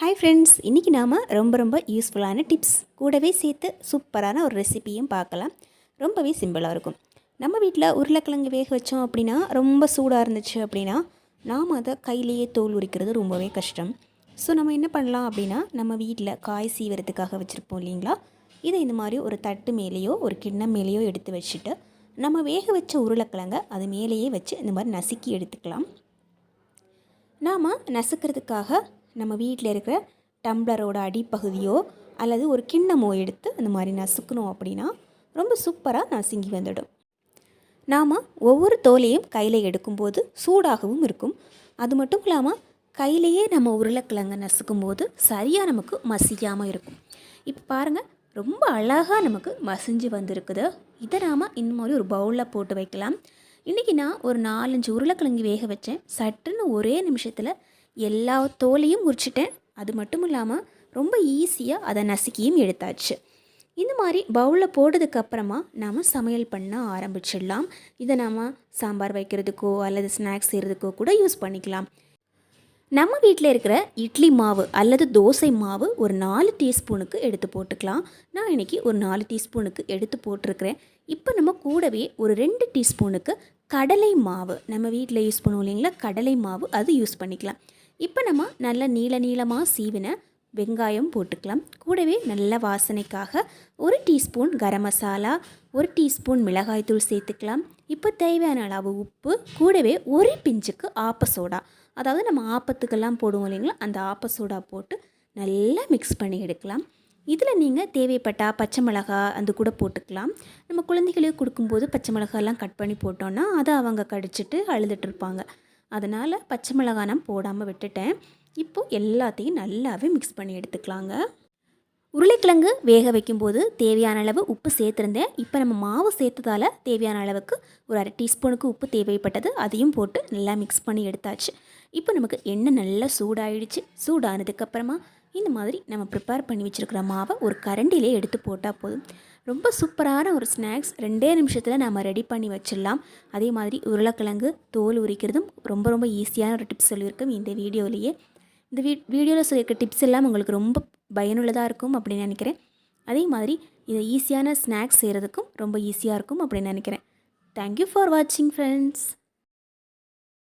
Hi friends இன்றைக்கி நாம் ரொம்ப ரொம்ப யூஸ்ஃபுல்லான டிப்ஸ் கூடவே சேர்த்து சூப்பரான ஒரு ரெசிபியும் பார்க்கலாம். ரொம்பவே சிம்பிளாக இருக்கும். நம்ம வீட்டில் உருளைக்கிழங்கு வேக வச்சோம் அப்படின்னா ரொம்ப சூடாக இருந்துச்சு அப்படின்னா நாம் அதை கையிலேயே தோல் உரிக்கிறது ரொம்பவே கஷ்டம். ஸோ நம்ம என்ன பண்ணலாம் அப்படின்னா நம்ம வீட்டில் காய் சீவரத்துக்காக வச்சுருப்போம் இல்லைங்களா? இதை இந்த மாதிரி ஒரு தட்டு மேலேயோ ஒரு கிண்ணம் மேலேயோ எடுத்து வச்சுட்டு நம்ம வேக வச்ச உருளைக்கிழங்கை அது மேலேயே வச்சு இந்த மாதிரி நசுக்கி எடுத்துக்கலாம். நாம் நசுக்கிறதுக்காக நம்ம வீட்டில் இருக்கிற டம்ளரோட அடிப்பகுதியோ அல்லது ஒரு கிண்ணமோ எடுத்து அந்த மாதிரி நசுக்கணும் அப்படின்னா ரொம்ப சூப்பராக நசுங்கி வந்துடும். நாம் ஒவ்வொரு தோலையும் கையில் எடுக்கும்போது சூடாகவும் இருக்கும். அது மட்டும் இல்லாமல் கையிலையே நம்ம உருளைக்கிழங்க நசுக்கும் போது சரியாக நமக்கு மசியாமல் இருக்கும். இப்போ பாருங்கள் ரொம்ப அழகாக நமக்கு மசிஞ்சு வந்திருக்குது. இதை நாம் இந்த மாதிரி ஒரு பவுலில் போட்டு வைக்கலாம். இன்றைக்கி நான் ஒரு நாலஞ்சு உருளைக்கிழங்கு வேக வச்சேன். சட்டுன்னு ஒரே நிமிஷத்தில் எல்லா தோலையும் உரிச்சிட்டேன் அது மட்டும் இல்லாமல் ரொம்ப ஈஸியாக அதை நசுக்கியும் எடுத்தாச்சு. இந்த மாதிரி பவுலில் போட்டதுக்கு அப்புறமா நாம் சமையல் பண்ண ஆரம்பிச்சிடலாம். இதை நாம் சாம்பார் வைக்கிறதுக்கோ அல்லது ஸ்நாக்ஸ் செய்கிறதுக்கோ கூட யூஸ் பண்ணிக்கலாம். நம்ம வீட்டில் இருக்கிற இட்லி மாவு அல்லது தோசை மாவு ஒரு நாலு டீஸ்பூனுக்கு எடுத்து போட்டுக்கலாம். நான் இன்றைக்கி ஒரு நாலு டீஸ்பூனுக்கு எடுத்து போட்டிருக்கிறேன். இப்போ நம்ம கூடவே ஒரு ரெண்டு டீஸ்பூனுக்கு கடலை மாவு. நம்ம வீட்டில் யூஸ் பண்ணுவோம் இல்லைங்களா? கடலை மாவு அது யூஸ் பண்ணிக்கலாம். இப்போ நம்ம நல்ல நீள நீளமாக சீவின வெங்காயம் போட்டுக்கலாம். கூடவே நல்ல வாசனைக்காக ஒரு டீஸ்பூன் கரம் மசாலா ஒரு டீஸ்பூன் மிளகாய்த்தூள் சேர்த்துக்கலாம். இப்போ தேவையான அளவு உப்பு கூடவே ஒரு பிஞ்சுக்கு ஆப்ப சோடா. அதாவது நம்ம ஆப்பத்துக்கெல்லாம் போடுவோம் இல்லைங்களா அந்த ஆப்ப சோடா போட்டு நல்லா மிக்ஸ் பண்ணி எடுக்கலாம். இதில் நீங்கள் தேவைப்பட்டால் பச்சை மிளகா அந்த கூட போட்டுக்கலாம். நம்ம குழந்தைகளுக்கு கொடுக்கும்போது பச்சை மிளகாலாம் கட் பண்ணி போட்டோன்னா அதை அவங்க கடிச்சிட்டு அழுதுட்டு இருப்பாங்க. அதனால் பச்சை மிளகாய் நான் போடாமல் விட்டுட்டேன். இப்போது எல்லாத்தையும் நல்லாவே மிக்ஸ் பண்ணி எடுத்துக்கலாங்க. உருளைக்கிழங்கு வேக வைக்கும்போது தேவையான அளவு உப்பு சேர்த்துருந்தேன். இப்போ நம்ம மாவு சேர்த்ததால் தேவையான அளவுக்கு ஒரு அரை டீஸ்பூனுக்கு உப்பு தேவைப்பட்டது. அதையும் போட்டு நல்லா மிக்ஸ் பண்ணி எடுத்தாச்சு. இப்போ நமக்கு எண்ணெய் நல்லா சூடாயிடுச்சு. சூடானதுக்கப்புறமா இந்த மாதிரி நம்ம ப்ரிப்பேர் பண்ணி வச்சுருக்கிற மாவை ஒரு கரண்டிலே எடுத்து போட்டால் போதும். ரொம்ப சூப்பரான ஒரு ஸ்நாக்ஸ். ரெண்டே நிமிஷத்தில் நம்ம ரெடி பண்ணி வச்சிடலாம். அதே மாதிரி உருளைக்கிழங்கு தோல் உரிக்கிறதும் ரொம்ப ரொம்ப ஈஸியான ஒரு டிப்ஸ் சொல்லியிருக்கோம் இந்த வீடியோலேயே. இந்த வீ வீடியோவில் சொல்லியிருக்க டிப்ஸ் எல்லாம் உங்களுக்கு ரொம்ப பயனுள்ளதாக இருக்கும் அப்படின்னு நினைக்கிறேன். அதே மாதிரி இதை ஈஸியான ஸ்நாக்ஸ் செய்கிறதுக்கும் ரொம்ப ஈஸியாக இருக்கும் அப்படின்னு நினைக்கிறேன். தேங்க்யூ ஃபார் வாட்சிங் ஃப்ரெண்ட்ஸ்